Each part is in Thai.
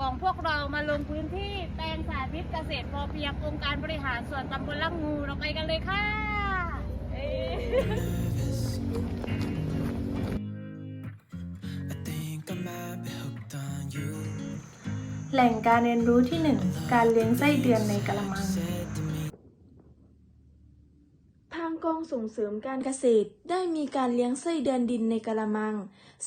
ของพวกเรามาลงพื้นที่แปลงสาธิตเกษตรพอเพียงองค์การบริหารส่วนตำบลละงูเราไปกันเลยค่ะเอ้ย I think I might be hooked on you. แหล่งการเรียนรู้ที่ 1 การเลี้ยงไส้เดือนในกระมัง Said to me, ทางกองส่งเสริมการเกษตรได้มีการเลี้ยงไส้เดือนดินในกระมัง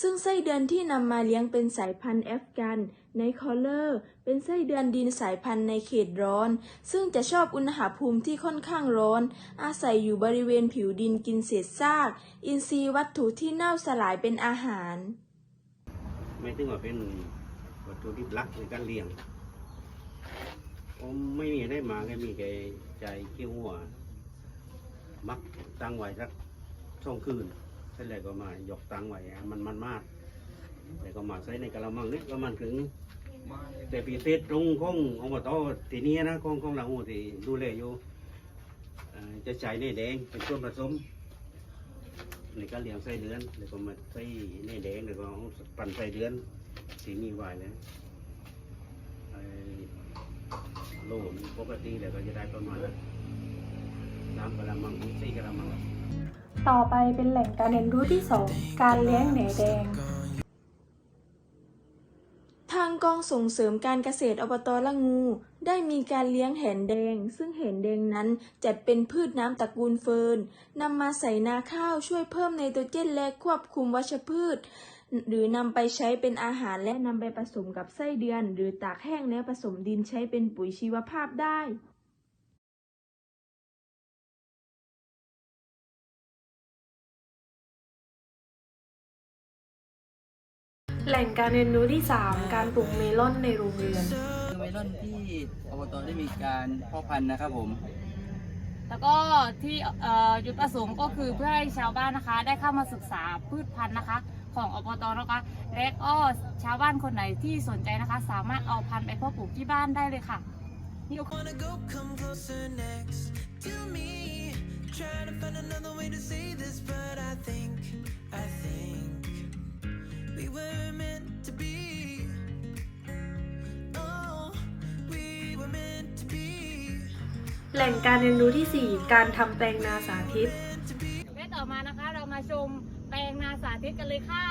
ซึ่งไส้เดือนที่นำมาเลี้ยงเป็นสายพันธุ์แอฟกัน ในคอลเลอร์ เป็นไส้เดือนดินสายพันธุ์ในเขตร้อน ซึ่งจะชอบอุณหภูมิที่ค่อนข้างร้อน อาศัยอยู่บริเวณผิวดินกินเศษซาก อินทรีย์วัตถุที่เน่าสลายเป็นอาหาร ไม่ถึงว่าเป็นวัตถุดิบลักในการเลี้ยงผมไม่มีได้มาแค่มีแค่ใจเขี้ยวหัว มักตั้งไว้สักสองคืนเสร็จแล้วก็มายกตั้งไว้มันมันมาก แล้วก็มาใส่ในกระมังนี่ก็มันถึง แต่พิเศษตรงของอบตทีนี้นะของของเราที่ดูแลอยู่เอ่อจะใช้ในแดงเป็นส่วนผสมในการเลี้ยงไส้เดือนแล้วก็มาใส่ในแดงแล้วก็เอาปั่นไส้เดือนสีมีไว้เลยไอ้โลนปกติแล้วก็จะได้ประมาณนั้นสามกะละมังถึงสี่กะละมัง ต่อไปเป็นแหล่งการเรียนรู้ที่ 2 การเลี้ยงแหนแดง ส่งเสริมการเกษตรอบตละงู ได้มีการเลี้ยงแหนแดง ซึ่งแหนแดงนั้นจัดเป็นพืชน้ำตระกูลเฟิร์นนำมาใส่นาข้าวช่วยเพิ่มไนโตรเจนและควบคุมวัชพืช หรือนำไปใช้เป็นอาหารและนำไปผสมกับไส้เดือน หรือตากแห้งและผสมดินใช้เป็นปุ๋ยชีวภาพได้ แหล่งการเรียนรู้ที่ 3 การปลูกเมลอนในโรงเรือนเมลอนที่อบตได้มีการเพาะพันธุ์นะครับผม แล้วก็ที่เอ่อจุดประสงค์ก็คือเพื่อให้ชาวบ้านนะคะได้เข้ามาศึกษาพืชพันธุ์นะคะ ของอบตนะคะและก็ชาวบ้านคนไหนที่สนใจนะคะ สามารถเอาพันธุ์ไปเพาะปลูกที่บ้านได้เลยค่ะนี่ก็ wanna go come closer next to me. แหล่งการเรียนรู้ที่ 4 การทำแปลงนาสาธิตและต่อมานะคะ เรามาชมแปลงนาสาธิตกันเลยค่ะ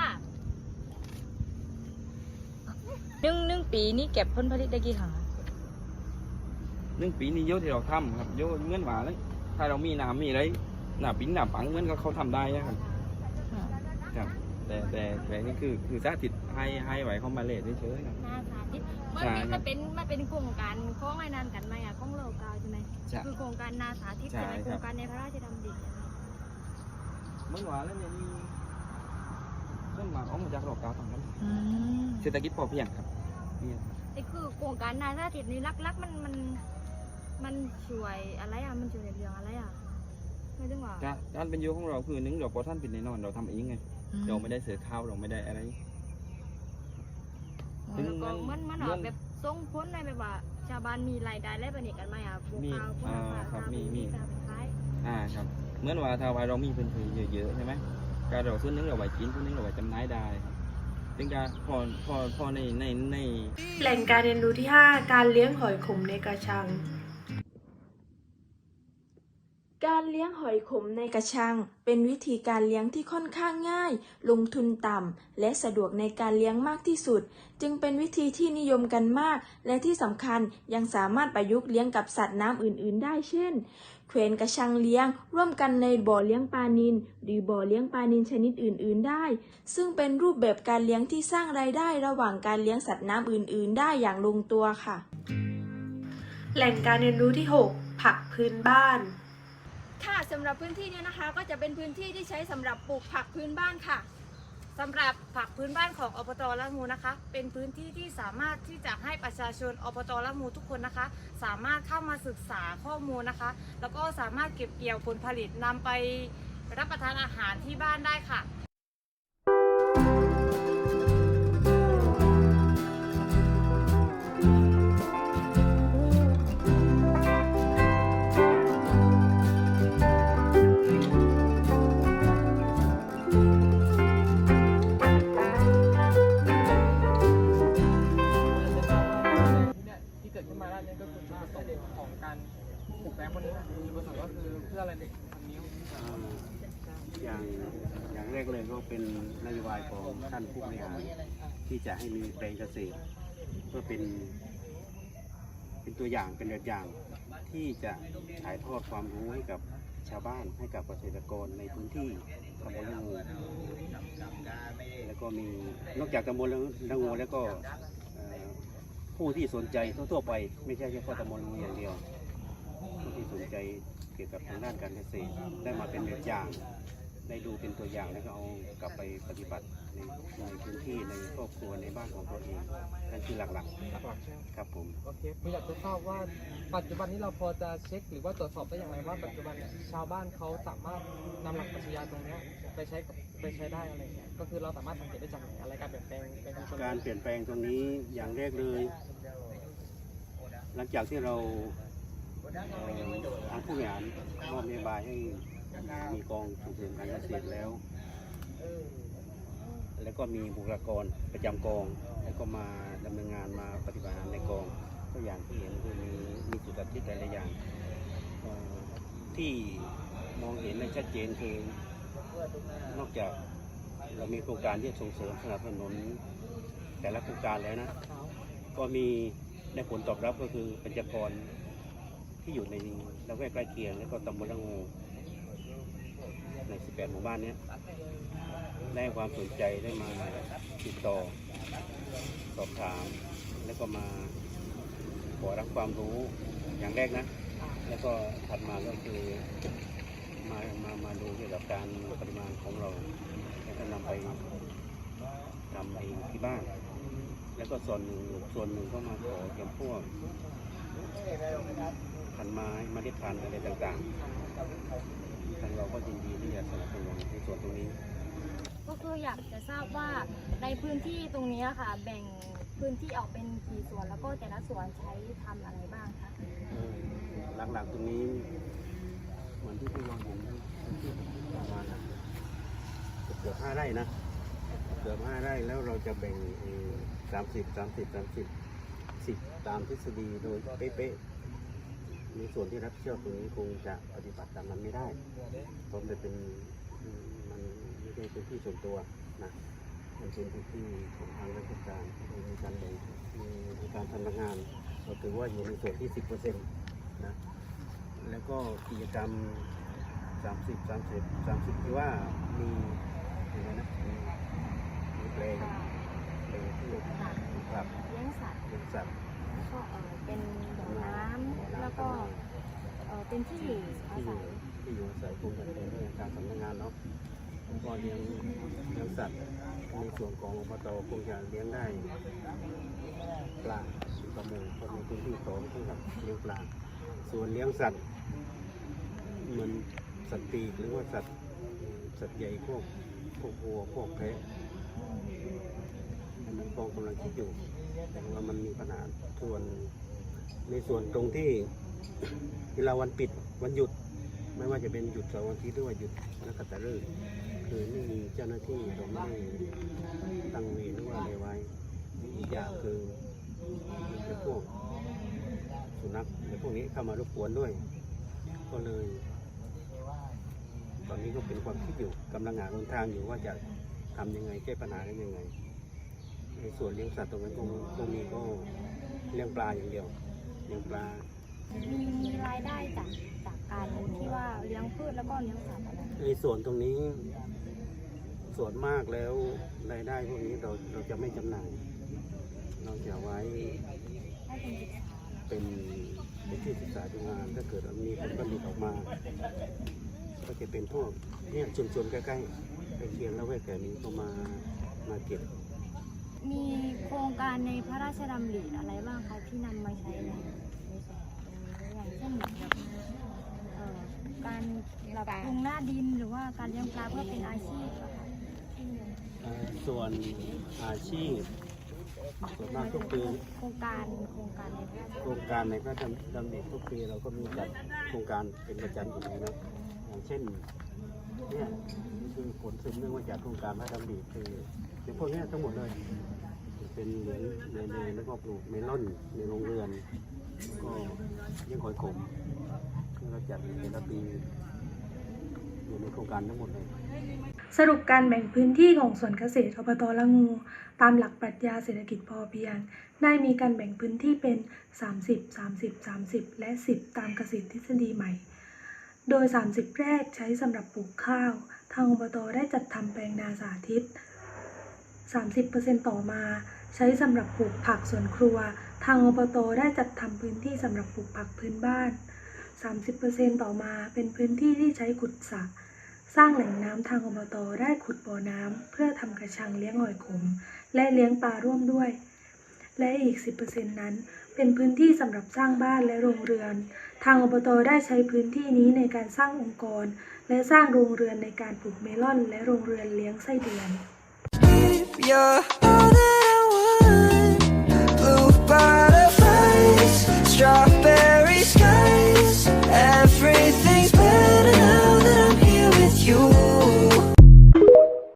หนึ่งหนึ่งปีนี่เก็บผลผลิตได้กี่ครั้งคะหนึ่งปีนี้เยอะที่เราทำครับเยอะเงื่อนหวาเลย ถ้าเรามีน้ำมีอะไรหน้าปิ้นหน้าปังเงื่อนก็เขาทำได้นะครับครับ แต่แต่แต่นี่คือคือสาธิตให้ให้ไหวเขามาเลทเฉยๆครับนาสาธิตมันใช่เป็นครัมับนเป็นมันเป็นโครงการของไอ้นั่นกันไหมอะของ โลกาวใช่ไหมใช่คือโครงการนาสาธิตใช่ใช่ไหมครับโครงการในพระราชดำริอะเมื่อวานแล้วเนี่ยนี่เงื่อนหวาออกมาจากโลกกาวต่างกันอืมเศรษฐกิจพอเพียงครับเนี่ยไอ้คือโครงการนาสาธิตนี่ลักๆมันมันมันช่วยอะไรอะมันช่วยในเรื่องอะไรอะไม่ถึงว่าการการเป็นอยู่ของเราคือหนึ่งเราพอท่านเป็นแน่นอนเราทำเองไงเราไม่ได้เสือข้าวเราไม่ได้อะไรถึงแล้วก็มันมันมันเรื่อาองแบบ ส่งผลในแบบว่าชาวบ้านมีรายได้และบันนี้กันไหมอะพวกมีข้าวพวกอ่าอาหารครับตามีมีที่จะไปขายอ่าครับเหมื่อนว่าถ้าว่าเรามีพื้นที่เยอะๆใช่ไหมการเราส่วนหนึงเราไว้กินส่วนหนึงเราไว้จำหน่ายได้ครับถึงจะพอพอพอในในในแหล่งการเรียนรู้ที่ 5 การเลี้ยงหอยขมในกระชัง การเลี้ยงหอยขมในกระชัง เป็นวิธีการเลี้ยงที่ค่อนข้างง่าย ลงทุนต่ำ และสะดวกในการเลี้ยงมากที่สุด จึงเป็นวิธีที่นิยมกันมาก และที่สำคัญยังสามารถประยุกต์เลี้ยงกับสัตว์น้ำอื่น ๆ ได้เช่นเขวนกระชังเลี้ยง ร่วมกันในบ่อเลี้ยงปลานิลหรือบ่อเลี้ยงปลานิลชนิดอื่น ๆ ได้ ซึ่งเป็นรูปแบบการเลี้ยงที่สร้างรายได้ระหว่างการเลี้ยงสัตว์น้ำอื่น ๆ ได้อย่างลงตัวค่ะ แหล่งการเรียนรู้ที่ 6 ผักพื้นบ้าน ค่ะสำหรับพื้นที่เนี้นะคะ ก็จะเป็นพื้นที่ที่ใช้สำหรับปลูกผักพื้นบ้านค่ะ สำหรับผักพื้นบ้านของอบตละงูนะคะ เป็นพื้นที่ที่สามารถที่จะให้ประชาชนอบตละงูทุกคนนะคะ สามารถเข้ามาศึกษาข้อมูลนะคะ แล้วก็สามารถเก็บเกี่ยวผลผลิตนำไปรับประทานอาหารที่บ้านได้ค่ะ เป็นนโยบายของท่านผู้บริหารที่จะให้มีแปลงเกษตร เพื่อเป็น เป็นตัวอย่างเป็นแบบอย่างที่จะถ่ายทอดความรู้ให้กับชาวบ้านให้กับเกษตรกรในพื้นที่ตำบลละงูแล้วก็มีนอกจากตำบลละงูแล้วก็ผู้ที่สนใจทั่วๆไป ไม่ใช่เฉพาะตำบลละงูอย่างเดียว ผู้ที่สนใจเกี่ยวกับทางด้านการเกษตรได้มาเป็นแบบอย่าง ได้ดูเป็นตัวอย่างแล้วก็เอากลับไปปฏิบัติในในพื้นที่ในครอบครัวในบ้านของตัวเองนั่นคือหลักหลักๆใช่ไหมๆครับผม โอเคผมอยากจะทราบว่าปัจจุบันนี้เราพอจะเช็คหรือว่าตรวจสอบได้อย่างไรว่าปัจจุบันเนี่ยชาวบ้านเขาสามารถนำหลักปรัชญาตรงเนี้ยไปใช้กับไปใช้ได้อะไรเงี้ยก็คือเราสามารถสังเกตได้จากไหนอะไรการเปลี่ยนแปลงในชุมชนการเปลี่ยนแปลงตรงนี้อย่างแรกเลย หลังจากที่เราเอ่อทางผู้บริหารมอบนโยบายให้ มีกองส่งเสริมการเกษตรแล้ว แล้วก็มีบุคลากรประจำกอง แล้วก็มาดำเนินงานมาปฏิบัติงานในกอง ก็อย่างที่เห็นคือมีมีจุดตัดที่แต่ละอย่าง ที่มองเห็นได้ชัดเจนคือนอกจากเรามีโครงการที่ส่งเสริมสนับสนุนแต่ละโครงการแล้วนะ ก็มีได้ผลตอบรับก็คือประชากรที่อยู่ในละแวกใกล้เคียง แล้วก็ตำบลละงู ใน 18 หมู่บ้านนี้ได้ความสนใจได้มาติดต่อ สอบถาม แล้วก็มาขอรับความรู้อย่างแรกนะ แล้วก็ถัดมาก็คือมามามาดูเกี่ยวกับการปริมาณของเราแล้วก็นำไปทำเองที่บ้าน แล้วก็ส่วนหนึ่งส่วนหนึ่งก็มาขอจำพวกพันไม้มล็ดพันอะไรต่างๆ ทางเราก็ยินดีที่จะสนับสนุนในส่วนตรงนี้ ก็คืออยากจะทราบว่าในพื้นที่ตรงนี้ค่ะ แบ่งพื้นที่ออกเป็นกี่ส่วนแล้วก็แต่ละส่วนใช้ทำอะไรบ้างคะเออหลักๆตรงนี้เหมือนที่พวกเราเห็นที่ประมาณเกือบห้าไร่นะเกือบห้าไร่แล้วเราจะแบ่งสามสิบสามสิบสามสิบสิบตามทฤษฎีโดยเป๊ะๆ ในส่วนที่รับผิดชอบตรงนี้คงจะปฏิบัติตามนั้นไม่ได้เพราะมันเป็นอืมมันไม่ใช่เป็นที่ส่วนตัวนะมันเป็นพื้นที่ของทางราชการที่มีการแบ่งมีการทำงานเราถือว่าอยู่ในส่วนที่สิบเปอร์เซ็นต์นะแล้วก็กิจกรรมสามสิบสามสิบสามสิบที่ว่ามีอะไรนะมีมีเพลงเพลงที่ครับเลี้ยงสัตว์เลี้ยงสัตว์แล้วก็เออเป็นบ่อน้ำ แล้วก็เออเป็นที่อยู่อาที่อศัยู่ย ที่อยู่อาศัยคงจะเป็นเรื่องการสำนักงานเนาะแล้วก็เลี้ยงเลี้ยงสัตว์ในส่วนของอบตคงจะเลี้ยงได้ปลาประมงคนในพื้นที่โตเท่ากับเลี้ยงปลาส่วนเลี้ยงสัตว์เหมือนสัตว์ปีกหรือว่าสัตว์สัตว์ใหญ่พวกพวกวัวพวกแพะอันนี้กองกำลังคิดอยู่แต่ว่ามันมีปัญหาส่วน ในส่วนตรงที่เวลาวันปิดวันหยุด ไม่ว่าจะเป็นหยุดเสาร์วันอาทิตย์หรือว่าหยุดนักขัตฤกษ์คือไม่มีเจ้าหน้าที่เราไม่ได้ตั้งเวรหรือว่าอะไรไว้อีกอย่างคือมันจะพวกสุนัขหรือพวกนี้เข้ามารบกวนด้วย ก็เลย ตอนนี้ก็เป็นความคิดอยู่กำลังหาทางอยู่ว่าจะทำยังไงแก้ปัญหาได้ยังไงในส่วนเลี้ยงสัตว์ตรงนั้นคงคงมีก็เลี้ยงปลาอย่างเดียว ลี้ยงปลามีรายได้จากจากการที่ว่าเลี้ยงพืชแล้วก็เลี้ยงสัตว์อะไรในส่วนตรงนี้ ส่วนมากแล้วรายได้พวกนี้เราเราจะไม่จำหน่าย เราจะไว้ให้เป็นกิจการเป็นเป็นที่ศึกษาดูงานถ้าเกิดมีผลผลิตออกมา ก็จะเป็นพวกเนี่ยชุมๆใกล้ๆใกล้เคียงแล้วแวกแถวนี้ก็มามาเก็บ มีโครงการในพระราชดำริอะไรบ้างคะที่นำมาใช้ในในส่วนตรงนี้อย่างเช่นแบบเอ่อการปรับปรุงหน้าดินหรือว่าการเลี้ยงปลาเพื่อเป็นอาชีพอะค่ะเอ่อส่วนอาชีพ ส่วนมากทุกปี โครงการโครงการในพระราชโครงการในพระดำริทุกปีเราก็มีจัดโครงการเป็นประจำอยู่แล้วนะอย่างเช่นเนี่ยคือผลสืบเนื่องมาจากโครงการพระดำริคือเป็นพวกเนี้ยทั้งหมดเลย เป็นเหรียญในในแล้วก็ปลูกเมลอนในโรงเรือน ก็เลี้ยงหอยขมคือเราจัดแต่ละปีอยู่ในโครงการทั้งหมดเลยสรุปการแบ่งพื้นที่ของสวนเกษตรอบตละงู ตามหลักปรัชญาเศรษฐกิจพอเพียง ได้มีการแบ่งพื้นที่เป็น 30 30 30 และ 10 ตามเกษตรทฤษฎีใหม่ โดย 30 แรกใช้สำหรับปลูกข้าว ทางอบตได้จัดทำแปลงนาสาธิต 30%ต่อมาใช้สำหรับปลูกผักสวนครัว ทางอบตได้จัดทำพื้นที่สำหรับปลูกผักพื้นบ้าน 30%ต่อมาเป็นพื้นที่ที่ใช้ขุดสระสร้างแหล่งน้ำทางอบตได้ขุดบ่อน้ำเพื่อทำกระชังเลี้ยงหอยขม และเลี้ยงปลาร่วมด้วย และอีก 10%นั้น เป็นพื้นที่สำหรับสร้างบ้านและโรงเรือน ทางอบตได้ใช้พื้นที่นี้ในการสร้างองค์กร และสร้างโรงเรือนในการปลูกเมลอน และโรงเรือนเลี้ยงไส้เดือน Yeah.